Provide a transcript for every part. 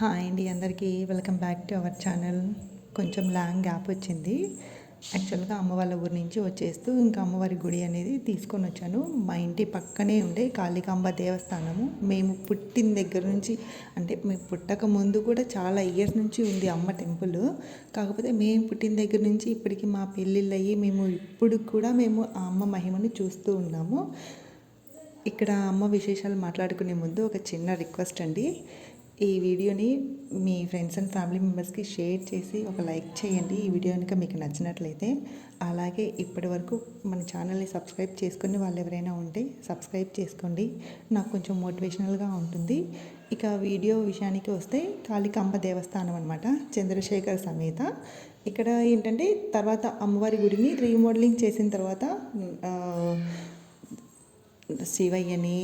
Hi అండి అందరికీ. Welcome back to our channel కొంచెం లాంగ్ గ్యాప్ వచ్చింది. యాక్చువల్గా అమ్మ వాళ్ళ ఊరి నుంచి వచ్చేస్తూ ఇంకా అమ్మవారి గుడి అనేది తీసుకొని వచ్చాను. మా ఇంటి పక్కనే ఉండే కాళికాంబ దేవస్థానము. మేము పుట్టిన దగ్గర నుంచి అంటే మేము పుట్టక ముందు కూడా చాలా ఇయర్స్ నుంచి ఉంది అమ్మ టెంపుల్ కాకపోతే మేము పుట్టిన దగ్గర నుంచి ఇప్పటికి మా పెళ్ళిళ్ళు అయ్యి మేము ఇప్పుడు కూడా మేము ఆ అమ్మ మహిమను చూస్తూ ఉన్నాము. ఇక్కడ అమ్మ విశేషాలు మాట్లాడుకునే ముందు ఒక చిన్న రిక్వెస్ట్ అండి. ఈ వీడియోని మీ ఫ్రెండ్స్ అండ్ ఫ్యామిలీ మెంబర్స్కి షేర్ చేసి ఒక లైక్ చేయండి. ఈ వీడియో కనుక మీకు నచ్చినట్లయితే అలాగే ఇప్పటి వరకు మన ఛానల్ని సబ్స్క్రైబ్ చేసుకుని వాళ్ళు ఎవరైనా ఉంటే సబ్స్క్రైబ్ చేసుకోండి. నాకు కొంచెం మోటివేషనల్గా ఉంటుంది. ఇక వీడియో విషయానికి వస్తే కాళికాంబ దేవస్థానం అనమాట చంద్రశేఖర్ సమేత. ఇక్కడ ఏంటంటే తర్వాత అమ్మవారి గుడిని రీమోడలింగ్ చేసిన తర్వాత శివయ్యని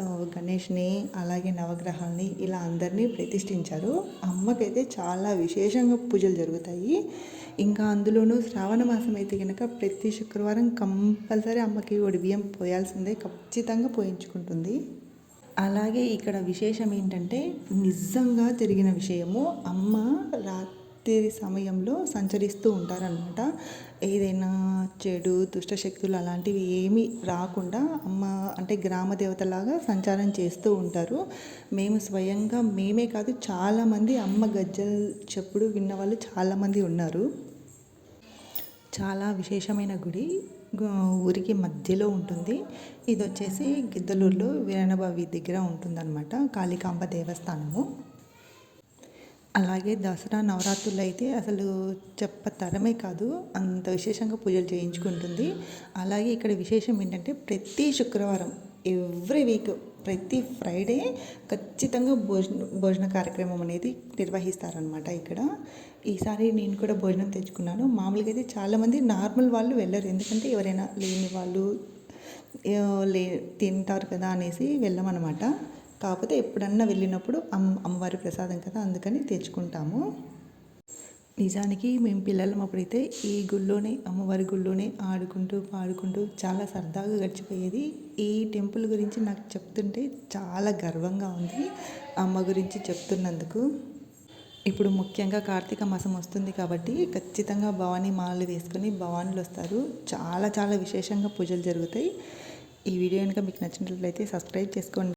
గణేష్ని అలాగే నవగ్రహాల్ని ఇలా అందరినీ ప్రతిష్ఠించారు. అమ్మకైతే చాలా విశేషంగా పూజలు జరుగుతాయి. ఇంకా అందులోనూ శ్రావణ మాసం అయితే కనుక ప్రతి శుక్రవారం కంపల్సరీ అమ్మకి ఒడి బియ్యం పోయాల్సిందే ఖచ్చితంగా పోయించుకుంటుంది. అలాగే ఇక్కడ విశేషం ఏంటంటే నిజంగా జరిగిన విషయము అమ్మ రాత్రి సమయంలో సంచరిస్తూ ఉంటారనమాట ఏదైనా చెడు దుష్టశక్తులు అలాంటివి ఏమీ రాకుండా అమ్మ అంటే గ్రామ దేవతలాగా సంచారం చేస్తూ ఉంటారు. మేము స్వయంగా మేమే కాదు చాలామంది అమ్మ గజ్జలు చెప్పుడు విన్న వాళ్ళు చాలామంది ఉన్నారు. చాలా విశేషమైన గుడి ఊరికి మధ్యలో ఉంటుంది. ఇది వచ్చేసి గిద్దలూరులో వీరనబావి దగ్గర ఉంటుందన్నమాట. కాళికాంబ దేవస్థానము. అలాగే దసరా నవరాత్రులు అయితే అసలు చెప్ప తరమే కాదు అంత విశేషంగా పూజలు చేయించుకుంటుంది. అలాగే ఇక్కడ విశేషం ఏంటంటే ప్రతి శుక్రవారం ఎవ్రీ వీక్ ప్రతి ఫ్రైడే ఖచ్చితంగా భోజన భోజన కార్యక్రమం అనేది నిర్వహిస్తారనమాట ఇక్కడ. ఈసారి నేను కూడా భోజనం తెచ్చుకున్నాను. మామూలుగా అయితే చాలామంది నార్మల్ వాళ్ళు వెళ్ళరు. ఎందుకంటే ఎవరైనా లేని వాళ్ళు లే తింటారు కదా అనేసి వెళ్ళమన్నమాట. కాకపోతే ఎప్పుడన్నా వెళ్ళినప్పుడు అమ్మ అమ్మవారి ప్రసాదం కదా అందుకని తెచ్చుకుంటాము. నిజానికి మేము పిల్లలం అప్పుడైతే ఈ గుళ్ళోనే అమ్మవారి గుళ్ళోనే ఆడుకుంటూ పాడుకుంటూ చాలా సరదాగా గడిచిపోయేది. ఈ టెంపుల్ గురించి నాకు చెప్తుంటే చాలా గర్వంగా ఉంది అమ్మ గురించి చెప్తున్నందుకు. ఇప్పుడు ముఖ్యంగా కార్తీక మాసం వస్తుంది కాబట్టి ఖచ్చితంగా భవానీ మాలలు వేసుకొని భవానీలు వస్తారు. చాలా చాలా విశేషంగా పూజలు జరుగుతాయి. ఈ వీడియో కనుక మీకు నచ్చినట్లయితే సబ్స్క్రైబ్ చేసుకోండి.